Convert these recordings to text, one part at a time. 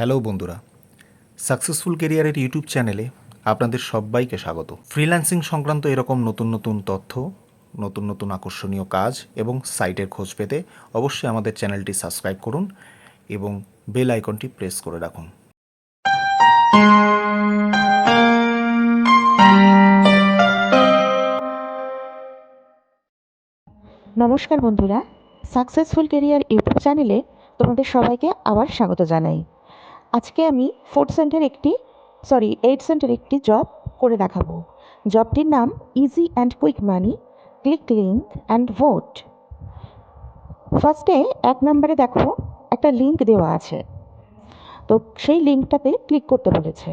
Hello বন্ধুরা, successful কেরিয়ারের YouTube চ্যানেলে আপনাদের সবাইকে স্বাগত। ফ্রিল্যান্সিং সংক্রান্ত এরকম নতুন নতুন তথ্য, নতুন নতুন আকর্ষণীয় কাজ এবং সাইটের খোঁজ পেতে অবশ্যই আমাদের চ্যানেলটি সাবস্ক্রাইব করুন এবং বেল আইকনটি প্রেস করে রাখুন। নমস্কার বন্ধুরা, সাকসেসফুল কেরিয়ার ইউটিউব চ্যানেলে তোমাদের সবাইকে আবার স্বাগত জানাই। আজকে আমি ফোর্থ সেন্টার একটি সরি এইট সেন্টার একটি জব করে দেখাবো। জবটির নাম easy and quick money click link and vote ফার্স্টে এক নম্বরে দেখো, একটা লিঙ্ক দেওয়া আছে। তো সেই লিঙ্কটাতে ক্লিক করতে বলেছে।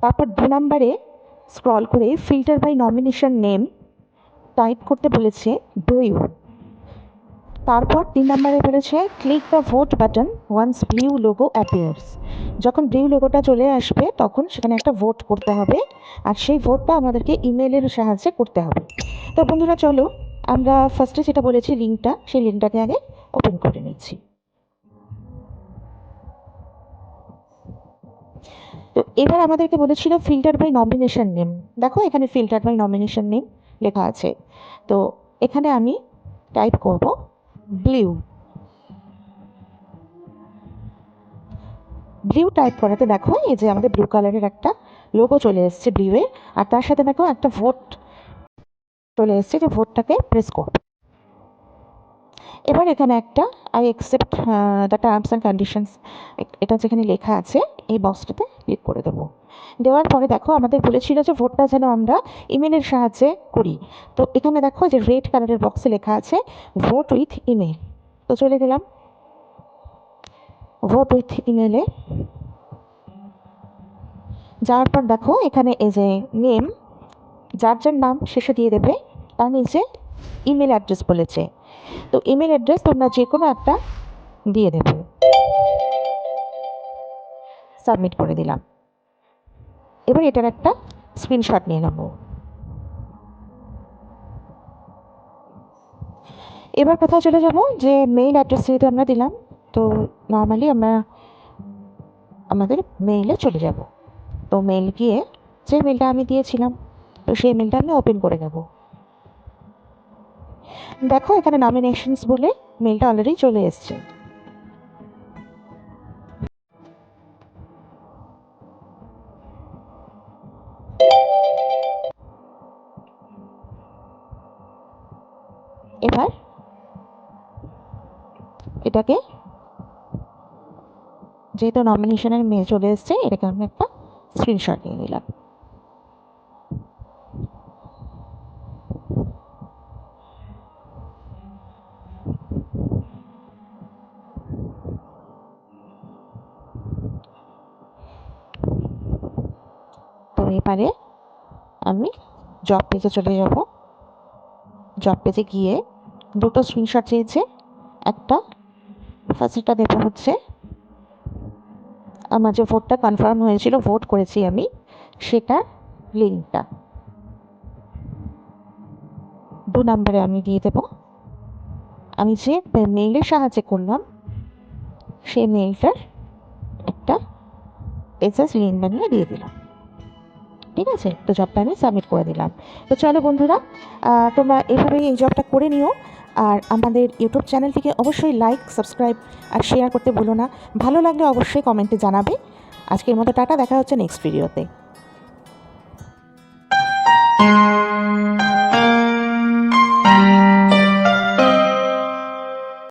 তারপর দু নম্বরে স্ক্রল করে filter by nomination name type করতে বলেছে ডু ইউ তারপর তিন নম্বরে বলেছে click the vote button once blue logo appears যখন ব্লিউ লোগোটা চলে আসবে, তখন সেখানে একটা ভোট করতে হবে, আর সেই ভোটটা আমাদেরকে ইমেলের সাহায্যে করতে হবে। তো বন্ধুরা, চলো আমরা ফার্স্টে যেটা বলেছি লিঙ্কটা সেই লিঙ্কটাকে আগে ওপেন করে নিচ্ছি। তো এবার আমাদেরকে বলেছিল ফিল্টার বাই নমিনেশন নেম দেখো এখানে ফিল্টার বাই নমিনেশন নেম লেখা আছে। তো এখানে আমি টাইপ করব ব্লিউ। ব্লিউ টাইপ করাতে দেখো, এই যে আমাদের ব্লু কালারের একটা লোগো চলে এসেছে ব্লিউয়ে আর তার সাথে দেখো একটা ভোট চলে এসেছে, যে ভোটটাকে প্রেস করব এবার এখানে একটা I accept the terms and conditions এটা যেখানে লেখা আছে, এই বক্সটাতে ক্লিক করে দেবো। দেওয়ার পরে দেখো আমাদের বলেছিল যে ভোটটা যেন আমরা ইমেলের সাহায্যে করি। তো এখানে দেখো যে রেড কালারের বক্সে লেখা আছে ভোট উইথ ইমেল তো চলে গেলাম। ভোট উইথ ইমেলে যাওয়ার পর দেখো এখানে এই যে নেম যার যার নাম শেষে দিয়ে দেবে, তার নিচে ইমেল অ্যাড্রেস বলেছে। তো ইমেল অ্যাড্রেস তোমরা যে কোনো একটা দিয়ে দেবে। সাবমিট করে দিলাম। এবার এটার একটা স্ক্রিনশট নিয়ে নেব এবার কোথাও চলে যাব? যে মেইল অ্যাড্রেস যেহেতু আমরা দিলাম, তো নর্মালি আমরা আমাদের মেইলে চলে যাব। তো মেইল গিয়ে যে মেলটা আমি দিয়েছিলাম, তো সেই মেলটা আমি ওপেন করে নেব। দেখো এখানে নমিনেশনস বলে মেলটা অলরেডি চলে এসছে। এবার এটাকে যেহেতু নমিনেশনের মেয়ে চলে এসছে, এটাকে আমি একটা স্ক্রিনশট নিয়ে নিলাম। তো এবারে আমি জব পেজে চলে যাব। জব পেজে গিয়ে দুটো স্ক্রিনশট চেয়েছে। একটা ফার্স্টটা দেবো হচ্ছে। আমার যে ভোটটা কনফার্ম হয়েছিল ভোট করেছি আমি সেটা লিঙ্কটা দু নম্বরে আমি দিয়ে দেবো। আমি যে মেইলের সাহায্যে করলাম, সেই মেইলটার একটা এসএস লিঙ্ক বানিয়ে দিয়ে দিলাম। ঠিক আছে? তো জবটা আমি সাবমিট করে দিলাম। তো চলো বন্ধুরা তোমরা এভাবেই এই জবটা করে নিও। আর আমাদের ইউটিউব চ্যানেলটিকে অবশ্যই লাইক সাবস্ক্রাইব আর শেয়ার করতে ভুলো না। ভালো লাগলে অবশ্যই কমেন্টে জানাবে। আজকের মতো টাটা, দেখা হচ্ছে নেক্সট ভিডিওতে